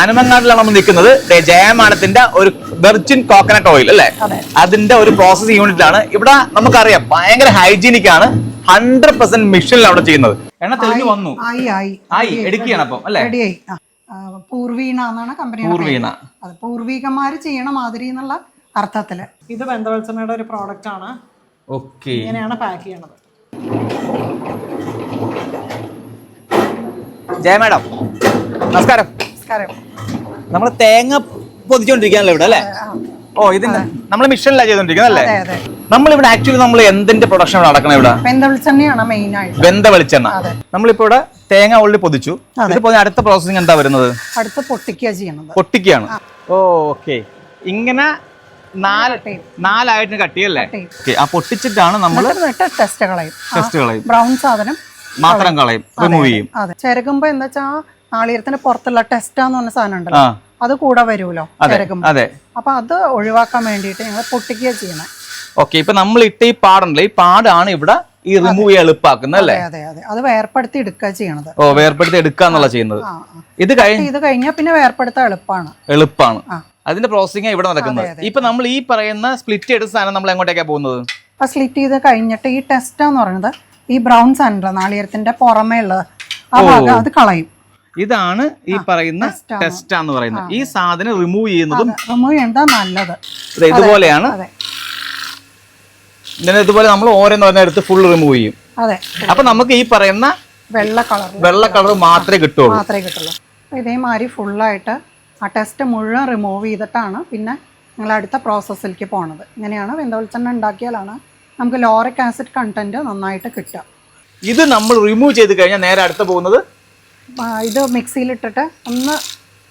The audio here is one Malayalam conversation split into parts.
ആനമങ്ങാടിലാണ് നമ്മൾ നിൽക്കുന്നത് ജയമാനത്തിന്റെ ഒരു വെർജിൻ കോക്കനട്ട് ഓയിൽ അല്ലെ? അതെ. അതിന്റെ ഒരു പ്രോസസ് യൂണിറ്റ് ആണ് ഇവിടെ നമുക്കറിയാം ഭയങ്കര ഹൈജീനിക് ആണ്. ഹൺഡ്രഡ് പെർസെന്റ് മിഷനിൽ അവിടെ ചെയ്യുന്നത്. എണ്ണ തെളിഞ്ഞു വന്നു. ആയി എടുക്കുകയാണ് അപ്പം അല്ലെ? പൂർവീണ എന്നാണ് കമ്പനി പൂർവീണ. പൂർവികന്മാര് ചെയ്യണ മാതിരി എന്നുള്ള അർത്ഥത്തിൽ. ഇത് ബന്ധവത്സമയുടെ ഒരു പ്രോഡക്റ്റ് ആണ്. ഓക്കെ. ഇങ്ങനെയാണ് പാക്ക് ചെയ്യണത്. ജയ മാഡം നമസ്കാരം. നമസ്കാരം. നമ്മൾ തേങ്ങ പൊതിച്ചോണ്ടിരിക്കാനല്ലോ ഇവിടെ അല്ലേ? ഓ ഇത് നമ്മൾ മിഷനിലാണ് ചെയ്തോണ്ടിരിക്കുന്നത് അല്ലേ? നമ്മൾ ഇവിടെ ആക്ച്വലി നമ്മൾ എന്തിന്റെ പ്രൊഡക്ഷൻ നടക്കണം ഇവിടെ? വെന്തവെളിച്ചെണ്ണയാണ് മെയിൻ ആയിട്ട്. വെന്ത വെളിച്ചെണ്ണ. നമ്മളിപ്പോ ഇവിടെ തേങ്ങ ഉള്ളി പൊതിച്ചു. അടുത്ത പ്രോസസ്സിംഗ് എന്താ വരുന്നത്? അടുത്ത പൊട്ടിക്കുക പൊട്ടിക്കുകയാണ്. ഓ ഓക്കെ ഇങ്ങനെ നാല് നാലായിട്ട് കട്ടിയല്ലേ ചെയ്യല്ലേ ആ പൊട്ടിച്ചിട്ടാണ് നമ്മൾ ടെസ്റ്റ് കളയും. ബ്രൗൺ സാധനം മാത്രം കളയും. റിമൂവ് ചെയ്യും. ചിരകുമ്പോ എന്താ വെച്ചാ നാളികേരത്തിന്റെ പുറത്തുള്ള ടെസ്റ്റാന്ന് പറഞ്ഞ സാധനം ഉണ്ടല്ലോ. അത് കൂടെ വരുമല്ലോ അതെ അപ്പൊ അത് ഒഴിവാക്കാൻ വേണ്ടിയിട്ട് ഞങ്ങൾ പൊട്ടിക്കുക ചെയ്യണേ ഓക്കെ ഇപ്പൊ നമ്മൾ ഇട്ട ഈ പാടുണ്ടല്ലോ ഈ പാടാണ് ഇവിടെ ഈ റിമൂവ് ചെയ്യാൻ എളുപ്പാക്കുന്നത് അല്ലേ? അതെ അതെ അതെ. വേർപ്പെടുത്തി എടുക്കുക ചെയ്യണത്. ഓ വേർപ്പെടുത്തി എടുക്കാന്നുള്ള ചെയ്യുന്നത്. ആ ആ. ഇത് കഴിഞ്ഞ ഇത് കഴിഞ്ഞാൽ പിന്നെ വേർപ്പെടുത്താൻ എളുപ്പമാണ് എളുപ്പമാണ്. അതിന്റെ പ്രോസസ്സിംഗ് ഇവിടെ നടക്കുന്നത്. ഇപ്പൊ നമ്മൾ ഈ പറയുന്ന സ്പ്ലിറ്റ് ചെയ്ത സാധനം നമ്മൾ എങ്ങോട്ടേക്കാ പോകുന്നത്? ആ സ്ലിറ്റ് ചെയ്ത് കഴിഞ്ഞിട്ട് ഈ ടെസ്റ്റ് എന്ന് പറയുന്നത് ഈ ബ്രൗൺ സാധനം നാളികേരത്തിന്റെ പുറമേ ഉള്ളത് ആ ഭാഗം അത് കളയും. ഇതാണ് ഈ പറയുന്ന ടെസ്റ്റ് എന്ന് പറയുന്നത്. ഈ സാധനം റിമൂവ് ചെയ്യുന്നതും റിമൂവ് ചെയ്താൽ നല്ലത്. ഇത് ഇതുപോലെയാണ്. ഇതിനെ ഇതുപോലെ നമ്മൾ ഓരോന്ന് എടുത്ത് ഫുൾ റിമൂവ് ചെയ്യും. അതെ. അപ്പൊ നമുക്ക് ഈ പറയുന്ന വെള്ള കളർ വെള്ള കളർ മാത്രമേ കിട്ടുള്ളൂ. മാത്രമേ കിട്ടുള്ളൂ. ഇതേമാതിരി ഫുള്ളായിട്ട് ആ ടെസ്റ്റ് മുഴുവൻ റിമൂവ് ചെയ്തിട്ടാണ് പിന്നെ നിങ്ങൾ അടുത്ത പ്രോസസ്സിലേക്ക് പോണത്. ഇങ്ങനെയാണ് വെന്തവെളിച്ചെണ്ണ ഉണ്ടാക്കിയാലാണ് നമുക്ക് ലോറിക് ആസിഡ് കണ്ടന്റ് നന്നായിട്ട് കിട്ടുക. ഇത് നമ്മൾ റിമൂവ് ചെയ്ത് കഴിഞ്ഞാൽ നേരെ അടുത്ത് പോകുന്നത് ഇത് മിക്സിയിലിട്ടിട്ട് ഒന്ന്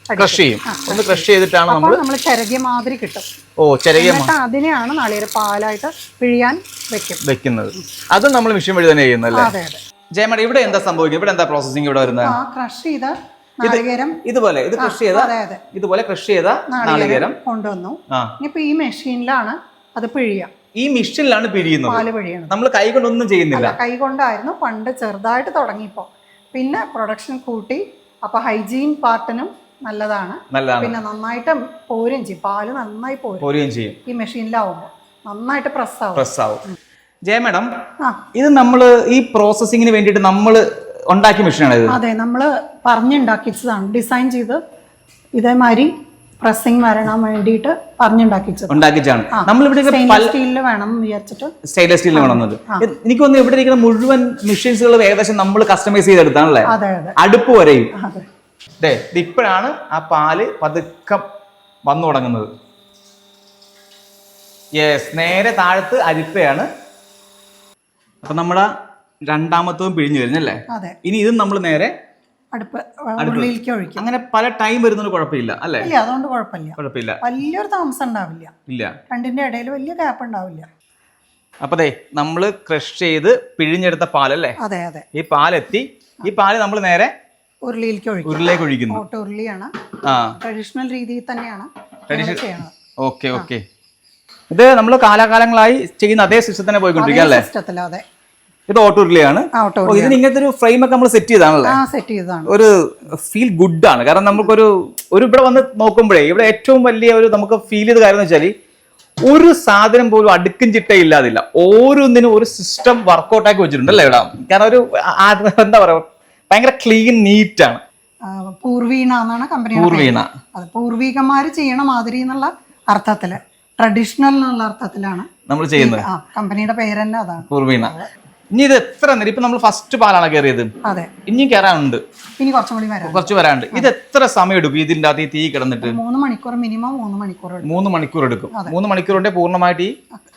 ക്രഷ് ചെയ്യും. ഒന്ന് ക്രഷ് ചെയ്തിട്ടാണ് നമ്മൾ നമ്മൾ ചിരകിയ മാതിരി കിട്ടും. ഓ ചിരകിയ അതിനെയാണ് നാളികേര പാലായിട്ട് പിഴിയാൻ വെക്കും. വെക്കുന്നത്. അത് നമ്മൾ മെഷീൻ വഴി തന്നെ ചെയ്യുന്നല്ലേ അതെ അതെ. ജയമേട ഇവിടെ എന്താ സംഭവിക്കുന്നത് ഇവിടെ എന്താ പ്രോസസ്സിംഗ് ഇവിടെ വരുന്നത്? ആ ക്രഷ് ചെയ്ത നാളികേരം. ഇതുപോലെ ഇത് ക്രഷ് ചെയ്ത അതെ അതെ. ഇതുപോലെ ക്രഷ് ചെയ്ത നാളികേരം കൊണ്ടുവന്നു. ആ. ഇനിയിപ്പോ ഈ മെഷീനിലാണ് അത് പിഴിയുക. ഈ മെഷീനിലാണ് പിഴിയുന്നത്. നമ്മൾ കൈ കൊണ്ടൊന്നും ചെയ്യുന്നില്ല. കൈ കൊണ്ടായിരുന്നു പണ്ട് ചെറുതായിട്ട് തുടങ്ങിയപ്പോൾ പിന്നെ പ്രൊഡക്ഷൻ കൂട്ടി അപ്പൊ ഹൈജീൻ പാർട്ടിനും നല്ലതാണ്. പിന്നെ നന്നായിട്ട് പോരും ചെയ്യും. പാൽ നന്നായി പോരും. പോരുകയും ചെയ്യും. ഈ മെഷീനിലാവുമ്പോൾ നന്നായിട്ട് പ്രസ് ആവും. പ്രസ് ആവും. ജയ മാഡം ആ. ഇത് നമ്മൾ ഈ പ്രോസസ്സിങ്ങിന് വേണ്ടിയിട്ട് നമ്മൾ ഉണ്ടാക്കിയ മെഷീനാണ് അതെ നമ്മൾ പറഞ്ഞുണ്ടാക്കിച്ചതാണ്. ഡിസൈൻ ചെയ്ത് ഇതേമാതിരി പ്രസ്സിങ് വരണം വേണ്ടിയിട്ട് പറഞ്ഞുണ്ടാക്കിച്ചത് ഉണ്ടാക്കിച്ചാണ്. നമ്മളിവിടെ സ്റ്റീലിൽ വേണം എന്ന് വിചാരിച്ചിട്ട്. സ്റ്റെയിൻലെസ് സ്റ്റീൽ വേണമെന്നത്. എനിക്ക് തോന്നുന്നു ഇവിടെ ഇരിക്കുന്ന മുഴുവൻ മെഷീൻസുകൾ ഏകദേശം നമ്മൾ കസ്റ്റമൈസ് ചെയ്തെടുത്താണല്ലേ? അടുപ്പ് വരെയും. അതെ. ഇപ്പോഴാണ് ആ പാൽ പതുക്കം വന്നു തുടങ്ങുന്നത്. യെസ് നേരെ താഴത്ത് അരിപ്പയാണ്. അപ്പൊ നമ്മുടെ രണ്ടാമത്തതും പിഴിഞ്ഞു വരുന്നല്ലേ ഇനി ഇതും നമ്മൾ നേരെ അടുപ്പ് ഉള്ളിലേക്ക് ഒഴിക്കും. അങ്ങനെ പല ടൈം വരുന്നതിന് കുഴപ്പമില്ല അല്ലേ? ഇല്ല അതുകൊണ്ട് കുഴപ്പമില്ല. കുഴപ്പമില്ല. വലിയൊരു താമസം ഉണ്ടാവില്ല. ഇല്ല. രണ്ടിന്റെ ഇടയിൽ വലിയ ഗ്യാപ്പ് ഉണ്ടാവില്ല. അപ്പൊ അതെ നമ്മൾ ക്രഷ് ചെയ്ത് പിഴിഞ്ഞെടുത്ത പാലല്ലേ? അതെ അതെ. ഈ പാലെത്തി ഈ പാൽ നമ്മൾ നേരെ ഉരുളിയിലേക്ക് ഒഴിക്കും. ഉരുളിലേക്ക് ഒഴിക്കുന്നു. ഓട്ട ഉരുളിയാണ്. ആ. ട്രഡീഷണൽ രീതിയിൽ തന്നെയാണ്. ചെയ്യണത് ഓക്കെ ഓക്കെ. ഇത് നമ്മൾ കാലാകാലങ്ങളായി ചെയ്യുന്ന അതേ സിസ്റ്റത്തിനെ പോയിക്കൊണ്ടിരിക്കുക അല്ലേ? സിസ്റ്റത്തിൽ അതെ. ഇത് ഓട്ടോ ഓ, ഇതിന് ഇങ്ങനത്തെ ഒരു ഫ്രെയിം ഒക്കെ നമ്മൾ സെറ്റ് ചെയ്താണല്ലേ? സെറ്റ് ചെയ്താണ് ഒരു ഫീൽ ഗുഡ് ആണ്. കാരണം നമുക്കൊരു ഒരു ഇവിടെ വന്ന് നോക്കുമ്പോഴേ ഇവിടെ ഏറ്റവും വലിയ ഒരു നമുക്ക് ഫീൽ ചെയ്ത കാര്യം എന്ന് വെച്ചാൽ ഒരു സാധനം പോലും അടുക്കും ചിട്ടയില്ലാതില്ല ഓരോന്നിനും ഒരു സിസ്റ്റം വർക്കൗട്ട് ആക്കി വെച്ചിട്ടുണ്ട് അല്ലേ ഇവിടെ? കാരണം ഒരു എന്താ പറയാ ഭയങ്കര ക്ലീൻ നീറ്റ് ആണ്. പൂർവീണ എന്നാണ് കമ്പനി പൂർവീണ. അത് പൂർവികന്മാര് ചെയ്യണ മാതിരി എന്നുള്ള അർത്ഥത്തിൽ. ട്രഡീഷണൽ എന്നുള്ള അർത്ഥത്തിലാണ് നമ്മൾ ചെയ്യുന്നത്. കമ്പനിയുടെ പേര് തന്നെ അതാണ്. പൂർവീണ. ഇനി ഇത് എത്ര നേരം? ഇപ്പൊ നമ്മൾ ഫസ്റ്റ് പാലാണ് കയറിയത് അതെ. ഇനിയും കയറാനുണ്ട് ഇനി കുറച്ചും കൂടി വരാം കുറച്ച് വരാനുണ്ട്. ഇത് എത്ര സമയം എടുക്കും? ഇതിന്റെ അകത്ത് ഈ തീ കിടന്നിട്ട്? മൂന്ന് മണിക്കൂർ മിനിമം മൂന്ന് മണിക്കൂർ എടുക്കും. മൂന്ന് മണിക്കൂർ എടുക്കും. മൂന്ന് മണിക്കൂർ കൊണ്ടേ പൂർണമായിട്ട് ഈ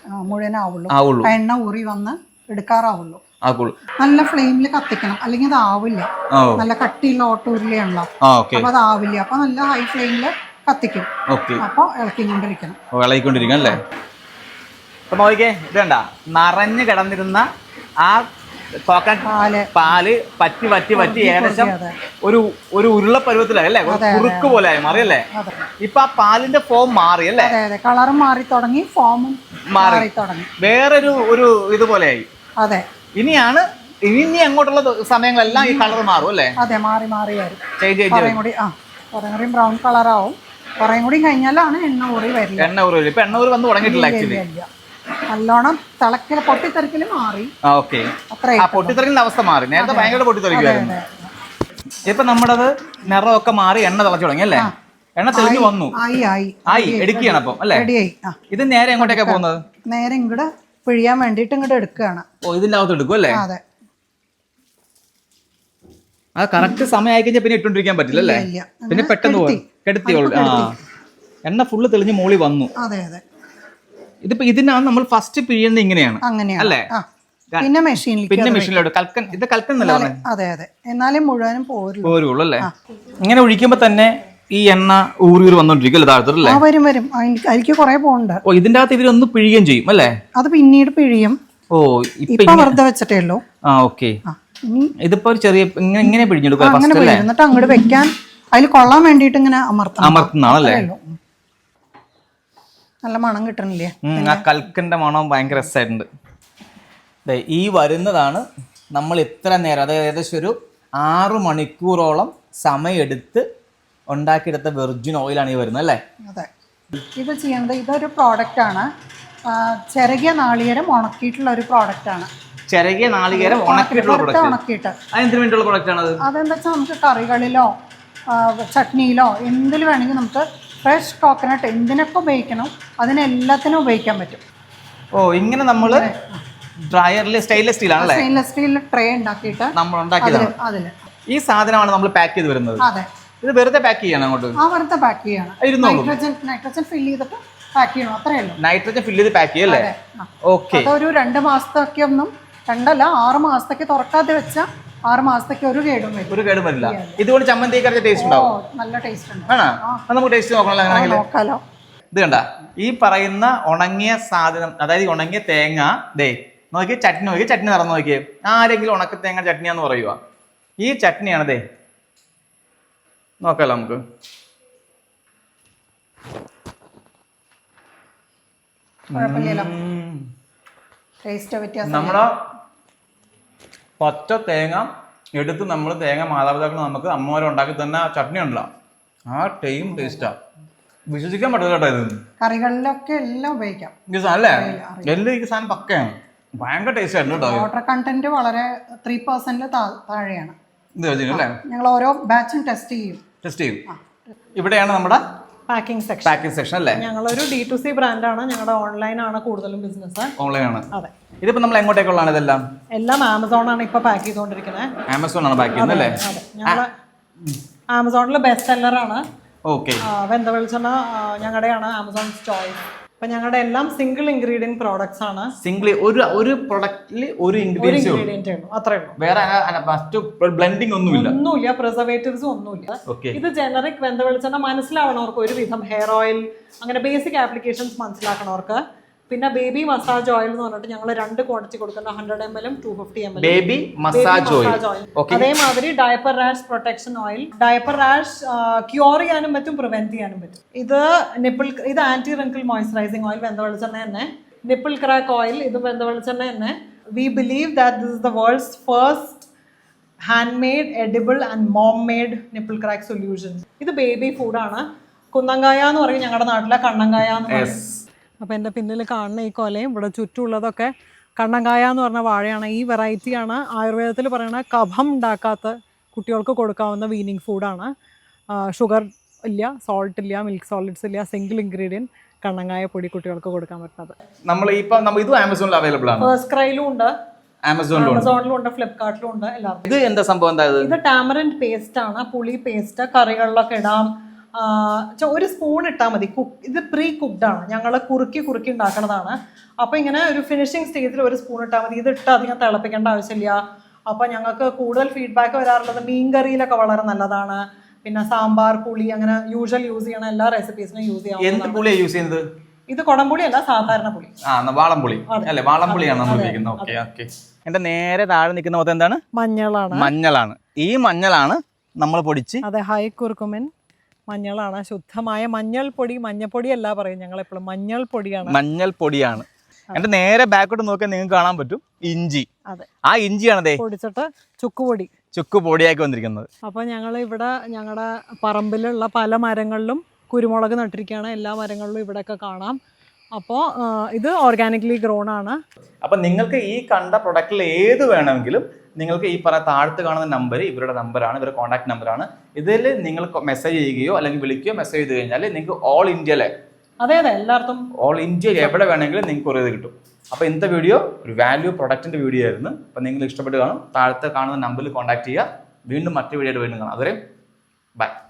ആ, മുഴുവനാവുള്ളൂ ആവുള്ളൂ. ആ എണ്ണ ഊറി വന്ന് എടുക്കാറാവുള്ളൂ. ആക്കുള്ളൂ. നല്ല ഫ്ലെയിമിൽ കത്തിക്കണം. അല്ലെങ്കിൽ അത് ആവില്ല. ഓ. നല്ല കട്ടിയുള്ള ഓട്ടൂരിലാണല്ലോ ആ ഓക്കെ. അപ്പൊ അത് ആവില്ല. അപ്പൊ നല്ല ഹൈ ഫ്ലെയിമിൽ കത്തിക്കും. ഓക്കെ. അപ്പൊ ഇളക്കിക്കൊണ്ടിരിക്കണം. വിളയിക്കൊണ്ടിരിക്കും അല്ലേ? അപ്പൊ നോക്കിക്കേ ഇതണ്ട നിറഞ്ഞു കിടന്നിരുന്ന ആ കോക്കനട്ട് പാൽ. പാൽ പറ്റി പറ്റി പറ്റി ഏകദേശം ഒരു ഒരു ഉരുള പരുവത്തിലായി അല്ലേ കുറുക്ക് പോലെ ആയി മാറി അല്ലേ? ഇപ്പൊ ആ പാലിന്റെ ഫോം മാറി അല്ലേ? കളറും മാറി തുടങ്ങി ഫോമും മാറി. തുടങ്ങി. വേറൊരു ഒരു ഇതുപോലെ ആയി അതെ. ഇനിയാണ് ഇനി ഇനി അങ്ങോട്ടുള്ള സമയങ്ങളെല്ലാം ഈ കളർ മാറും അല്ലേ? അതെ മാറി മാറി വരും. ചേഞ്ച് ചേഞ്ച് കുറേ കൂടി ആ കുറേ കൂടി ബ്രൗൺ കളറാവും കുറേ കൂടി കഴിഞ്ഞാലാണ് എണ്ണ ഊറി വരുന്നത് എണ്ണ ഊര് ഇപ്പൊ എണ്ണ ഊറി വന്ന് തുടങ്ങിയിട്ടില്ല ആക്ച്വലി. നല്ലോണം തിളക്കൽ പൊട്ടിത്തെറിക്കൽ മാറി. ഓക്കെ. ആ പൊട്ടിത്തെറിക്കുന്ന അവസ്ഥ മാറി. നേരത്തെ ഭയങ്കര പൊട്ടിത്തെറിക്കുമായിരുന്നു ഇപ്പൊ നമ്മുടേത് നിറമൊക്കെ മാറി എണ്ണ തിളച്ചു തുടങ്ങി അല്ലേ? എണ്ണ തെളിഞ്ഞു വന്നു. ആയി എടുക്കുകയാണ് അപ്പൊ അല്ലേ? ഇത് നേരെ എങ്ങോട്ടേക്കാ പോകുന്നത്? നേരെ ഇങ്ങോട്ട് പിഴിയാൻ വേണ്ടിട്ട് ഇങ്ങോട്ട് എടുക്കുകയാണ്. ഓ ഇതിന്റെ അകത്ത് എടുക്കും അല്ലേ? അത്. ആ കറക്റ്റ് സമയം ആയി കഴിഞ്ഞാൽ പിന്നെ ഇട്ടുകൊണ്ടിരിക്കാൻ പറ്റില്ല അല്ലേ? പിന്നെ പെട്ടെന്ന് പോകും കെടുത്തിയോളൂ ആ. എണ്ണ ഫുള്ള് തെളിഞ്ഞ് മോളി വന്നു. അതെ അതെ. ഇതിപ്പോ ഇതിനാണ് നമ്മൾ ഫസ്റ്റ് പിഴിയുന്നത് ഇങ്ങനെയാണ്. അങ്ങനെയാണ്. അല്ലേ? പിന്നെ മെഷീനിൽ പിന്നെ മെഷീനിലോട്ട് കൽക്കൻ ഇത് കൽക്കൻ എന്നല്ല അതെ അതെ. എന്നാലും മുഴുവനും പോരുള്ളൂ. പോരുള്ളൂ അല്ലേ? ഇങ്ങനെ ഒഴിക്കുമ്പോ തന്നെ ഈ എണ്ണ ഊറി ഊറി വന്നോണ്ടിരിക്കും അല്ലേ താഴത്തോട്ട് വരും വരും. അതിലേക്ക് കുറേ ഓ ഇതിന്റെ അകത്ത് ഇവരൊന്ന് പിഴിയുകയും ചെയ്യും അല്ലേ? അത് പിന്നീട് പിഴിയും. ഓ ഇപ്പൊ വെറുതെ വെച്ചിട്ടേ ഉള്ളൂ. ആ ഓക്കെ. ഇതിപ്പോ ഒരു ചെറിയ ഇങ്ങനെ പിഴിഞ്ഞെടുക്കുക അങ്ങനെ അല്ലേ എന്നിട്ട് അങ്ങോട്ട് വെക്കാൻ അതിൽ കൊള്ളാൻ വേണ്ടിയിട്ട് ഇങ്ങനെ അമർത്തണം. അമർത്തുന്നതാണല്ലേ. ഉം. നല്ല മണം കിട്ടണില്ലേ? ആ കൽക്കിന്റെ മണം ഭയങ്കര രസമായിട്ടുണ്ട് ഈ വരുന്നതാണ് നമ്മൾ ഇത്ര നേരം അതായത് ഏകദേശം ഒരു ആറ് മണിക്കൂറോളം സമയമെടുത്ത് ഉണ്ടാക്കിയെടുത്ത വെർജിൻ ഓയിലാണ് ഈ വരുന്നത് അല്ലേ? അതെ. ഇത് ചെയ്യുന്നത് ഇതൊരു പ്രോഡക്റ്റ് ആണ്. ചിരകിയ നാളികേരം ഉണക്കിയിട്ടുള്ള ഒരു പ്രോഡക്റ്റ് ആണ്. ചിരകിയ നാളികേരം ഉണക്കിയിട്ടുള്ള ഉണക്കിയിട്ട്. വേണ്ടിയുള്ള പ്രൊഡക്റ്റ് അതെന്താ വെച്ചാൽ നമുക്ക് കറികളിലോ ചട്നിയിലോ എന്തിൽ വേണമെങ്കിൽ നമുക്ക് ഫ്രഷ് കോക്കനട്ട് എന്തിനൊക്കെ ഉപയോഗിക്കണം അതിനെല്ലാത്തിനും ഉപയോഗിക്കാൻ പറ്റും. ഓ ഇങ്ങനെ നമ്മൾ ഡ്രയറിൽ സ്റ്റെയിൻലെസ് സ്റ്റീൽ ആണല്ലേ? സ്റ്റെയിൻലെസ് സ്റ്റീൽ ട്രേ ഉണ്ടാക്കിയിട്ട് നമ്മൾ ഉണ്ടാക്കിയതാണ്. അതിൽ ഈ സാധനമാണ് നമ്മൾ പാക്ക് ചെയ്ത് വരുന്നത്. അതെ. ഇത് വെറുതെ പാക്ക് ചെയ്യണം അങ്ങോട്ട്? ആ വെറുതെ പാക്ക് ചെയ്യണം. നൈട്രജൻ നൈട്രജൻ ഫിൽ ചെയ്തിട്ട് പാക്ക് ചെയ്യണം അത്രയേ ഉള്ളൂ. നൈട്രജൻ ഫിൽ ചെയ്ത് പാക്ക് ചെയ്യല്ലേ? ഓക്കേ അത് ഒരു അതൊരു രണ്ട് മാസത്തൊക്കെ ഒന്നും രണ്ടല്ല ആറ് മാസത്തേക്ക് തുറക്കാതെ വെച്ചാൽ ആറ് മാസത്തേക്ക് ഒരു കേടും വരും ഒരു കേടും വരില്ല. ഇതുകൊണ്ട് ചമ്മന്തി കറിച്ച ടേസ്റ്റ് ഉണ്ടാവും? നല്ല ടേസ്റ്റ് ഉണ്ട്. ആണോ? നമുക്ക് ടേസ്റ്റ് നോക്കണല്ലോ അല്ലേ അങ്ങനെയാണെങ്കിൽ നോക്കാലോ. ഇത് കണ്ട ഈ പറയുന്ന ഉണങ്ങിയ സാധനം അതായത് ഉണങ്ങിയ തേങ്ങ ദേ നോക്കി ചട്നി നോക്കി ചട്നി നടന്നു നോക്കിയേ ആരെങ്കിലും ഉണക്ക തേങ്ങ ചട്നിയാന്ന് പറയുക ഈ ചട്നിയാണ് ദേ നോക്കാലോ നമുക്ക്. നമ്മുടെ പച്ച തേങ്ങ എടുത്ത് നമ്മൾ തേങ്ങ മാതാപിതാക്കൾ നമുക്ക് അമ്മമാരെ ഉണ്ടാക്കി തന്നെ ചട്നി ഉണ്ടല്ലോ. ആ ടൈം ടേസ്റ്റാ വിശ്വസിക്കാൻ പറ്റില്ല കേട്ടോ ഇത് കറികളിലൊക്കെ എല്ലാം ഉപയോഗിക്കാം. ഈ സാധനം അല്ലേ? എല്ലാം ഈ സാധനം പക്കയാണ്. ഭയങ്കര ടേസ്റ്റ് ആയിരുന്നു കേട്ടോ. വാട്ടർ കണ്ടന്റ് വളരെ ത്രീ പെർസെന്റ് താഴെയാണ്. ഇത് അല്ലേ? ഞങ്ങൾ ഓരോ ബാച്ചും ടെസ്റ്റ് ചെയ്യും. ടെസ്റ്റ് ചെയ്യും. ഇവിടെയാണ് നമ്മുടെ പാക്കിംഗ് സെക്ഷൻ പാക്കിംഗ് സെക്ഷൻ അല്ലേ? ഒരു ഡി ടു സി ബ്രാൻഡ് ആണ് ഞങ്ങളുടെ ഓൺലൈൻ ആണ് കൂടുതലും ബിസിനസ് ഓൺലൈൻ ആണ്. അതെ. ഇതിപ്പോ നമ്മൾ എങ്ങോട്ടേക്കുള്ളതാണ് ഇതെല്ലാം? എല്ലാം ആമസോൺ ആണ് ഇപ്പൊ പാക്ക് ചെയ്തുകൊണ്ടിരിക്കുന്നത് ആമസോൺ ആണ് പാക്ക് ചെയ്യുന്നത് അല്ലേ? ആമസോണിൽ ബെസ്റ്റ് സെല്ലർ ആണ്. ഓക്കെ വെന്ത വെളിച്ചെണ്ണ? വെച്ചാൽ ഞങ്ങളുടെയാണ് ആമസോൺ ചോയ്സ് അപ്പൊ ഞങ്ങളുടെ എല്ലാം സിംഗിൾ ഇൻഗ്രീഡിയന്റ് പ്രോഡക്ട്സ് ആണ്. സിംഗിൾ ഒരു ഒരു പ്രൊഡക്റ്റിൽ ഒരു ഇൻഗ്രീഡിയന്റ് ഇൻഗ്രീഡിയൻസ് ഇൻഗ്രീഡിയന്റ് ഉള്ളൂ. അത്രേ ഉള്ളൂ. വേറെ മറ്റു ബ്ലെൻഡിങ് ഒന്നുമില്ല. ഒന്നുമില്ല പ്രിസർവേറ്റീവ്സും ഒന്നുമില്ല. ഇത് ജനറിക് വെന്ത വെളിച്ചെണ്ണ മനസ്സിലാവണവർക്ക് ഒരുവിധം ഹെയർ ഓയിൽ അങ്ങനെ ബേസിക് ആപ്ലിക്കേഷൻസ് മനസ്സിലാക്കണവർക്ക് പിന്നെ ബേബി മസാജ് ഓയിൽ എന്ന് പറഞ്ഞിട്ട് ഞങ്ങൾ രണ്ട് ക്വാണ്ടിറ്റി കൊടുക്കുന്ന ഹൺഡ്രഡ് എം എല്ലും two fifty M L baby massage oil അതേമാതിരി diaper rash protection oil diaper rash cure ചെയ്യാനും പറ്റും പ്രിവെന്റ് ചെയ്യാനും പറ്റും. ഇത് നിപ്പിൾ ഇത് ആന്റി റിങ്കിൾ മോയിസ്ചറൈസിംഗ് ഓയിൽ വെന്ത വെളിച്ചെണ്ണ തന്നെ. നിപ്പിൾ ക്രാക്ക് ഓയിൽ ഇത് വെന്ത വെളിച്ചെണ്ണ തന്നെ. We believe that this is the world's first hand made edible and mom made nipple crack solution ഇത് ബേബി ഫുഡാണ് കുന്നങ്കായ എന്ന് പറയും ഞങ്ങളുടെ നാട്ടിലെ കണ്ണങ്കായ എന്ന് പറയും. അപ്പോൾ എന്റെ പിന്നിൽ കാണുന്ന ഈ കൊലയും ഇവിടെ ചുറ്റുമുള്ളതൊക്കെ കണ്ണങ്കായ എന്ന് പറഞ്ഞ വാഴയാണ്. ഈ വെറൈറ്റിയാണ് ആയുർവേദത്തിൽ പറയുന്ന കഫം ഉണ്ടാക്കാത്ത കുട്ടികൾക്ക് കൊടുക്കാവുന്ന വീനിങ് ഫുഡാണ് ഷുഗർ ഇല്ല സോൾട്ട് ഇല്ല മിൽക്ക് സോളിഡ്സ് ഇല്ല സിംഗിൾ ഇൻഗ്രീഡിയന്റ് കണ്ണങ്കായ പൊടി കുട്ടികൾക്ക് കൊടുക്കാൻ പറ്റുന്നത്. നമ്മൾ ഇപ്പം നമ്മൾ ഇതും ആമസോണിൽ അവൈലബിൾ ആണ്. ഫേസ്റ്റ് ഉണ്ട്. ആമസോണിലും ഉണ്ട്. ആമസോണിലും ഉണ്ട് ഫ്ലിപ്കാർട്ടിലും ഉണ്ട് എല്ലാവർക്കും ഇത് എന്താ സംഭവം? എന്താ ഇത്? ടാമറിൻഡ് പേസ്റ്റ് ആണ്. പുളി പേസ്റ്റ് കറികളിലൊക്കെ ഇടാം. ഒരു സ്പൂൺ ഇട്ടാൽ മതി. കുക്ക് ഇത് പ്രീ കുക്ക്ഡ് ആണ്. ഞങ്ങൾ കുറുക്കി കുറുക്കി ഉണ്ടാക്കുന്നതാണ്. അപ്പോൾ ഇങ്ങനെ ഒരു ഫിനിഷിങ് സ്റ്റേജിൽ ഒരു സ്പൂൺ ഇട്ടാൽ മതി. ഇത് ഇട്ട് അധികം തിളപ്പിക്കേണ്ട ആവശ്യമില്ല. അപ്പോൾ ഞങ്ങൾക്ക് കൂടുതൽ ഫീഡ്ബാക്ക് വരാറുള്ളത് മീൻ കറിയിലൊക്കെ വളരെ നല്ലതാണ്. പിന്നെ സാമ്പാർ പുളി അങ്ങനെ യൂഷ്വൽ യൂസ് ചെയ്യണ എല്ലാ റെസിപ്പീസിനും യൂസ് ചെയ്യാം എന്ത് പുളിയാണ് യൂസ് ചെയ്യുന്നത്? ഇത് കുടംപുളി അല്ല സാധാരണ പുളി. ആ ന- വാളംപുളി അല്ലേ? വാളംപുളിയാണ് നമ്മൾ ഉപയോഗിക്കുന്നത്. ഓക്കെ ഓക്കെ എന്റെ നേരെ താഴെ നിൽക്കുന്ന മൊത്തം എന്താണ്? മഞ്ഞളാണ്. മഞ്ഞളാണ്. ഈ മഞ്ഞളാണ് നമ്മൾ പൊടിച്ച് അതെ ഹൈ കുറുക്കുമൻ. മഞ്ഞളാണ്. ശുദ്ധമായ മഞ്ഞൾ പൊടി മഞ്ഞപ്പൊടി അല്ല പറയും ഞങ്ങൾ എപ്പോഴും മഞ്ഞൾ പൊടിയാണ് മഞ്ഞൾ പൊടിയാണ് എന്റെ നേരെ ബാക്കോട്ട് നോക്കിയാൽ നിങ്ങൾക്ക് കാണാൻ പറ്റും. ഇഞ്ചി. അതെ. ആ ഇഞ്ചിയാണ് പൊടിച്ചിട്ട് ചുക്കുപൊടി. ചുക്ക് പൊടിയാക്കി വന്നിരിക്കുന്നത്. അപ്പൊ ഞങ്ങൾ ഇവിടെ ഞങ്ങളുടെ പറമ്പിലുള്ള പല മരങ്ങളിലും കുരുമുളക് നട്ടിരിക്കുകയാണ്. എല്ലാ മരങ്ങളിലും ഇവിടെയൊക്കെ കാണാം. അപ്പോൾ ഇത് ഓർഗാനിക്കലി ഗ്രോൺ ആണ്. അപ്പൊ നിങ്ങൾക്ക് ഈ കണ്ട പ്രൊഡക്റ്റിൽ ഏത് വേണമെങ്കിലും നിങ്ങൾക്ക് ഈ പറഞ്ഞ താഴത്ത് കാണുന്ന നമ്പർ ഇവരുടെ നമ്പറാണ് ഇവരുടെ കോൺടാക്ട് നമ്പറാണ് ഇതിൽ നിങ്ങൾ മെസ്സേജ് ചെയ്യുകയോ അല്ലെങ്കിൽ വിളിക്കുകയോ മെസ്സേജ് ചെയ്ത് കഴിഞ്ഞാൽ നിങ്ങൾക്ക് ഓൾ ഇന്ത്യയിലെ അതെ അതെ എല്ലായിടത്തും. ഓൾ ഇന്ത്യയിൽ എവിടെ വേണമെങ്കിലും നിങ്ങൾക്ക് ഒരു ഇത് കിട്ടും. അപ്പോൾ ഇന്നത്തെ വീഡിയോ ഒരു വാല്യൂ പ്രൊഡക്റ്റിന്റെ വീഡിയോ ആയിരുന്നു. അപ്പോൾ നിങ്ങൾ ഇഷ്ടപ്പെട്ട് കാണും. താഴത്ത് കാണുന്ന നമ്പറിൽ കോൺടാക്ട് ചെയ്യുക. വീണ്ടും മറ്റു വീഡിയോ വീണ്ടും കാണാം. അതുവരെ ബൈ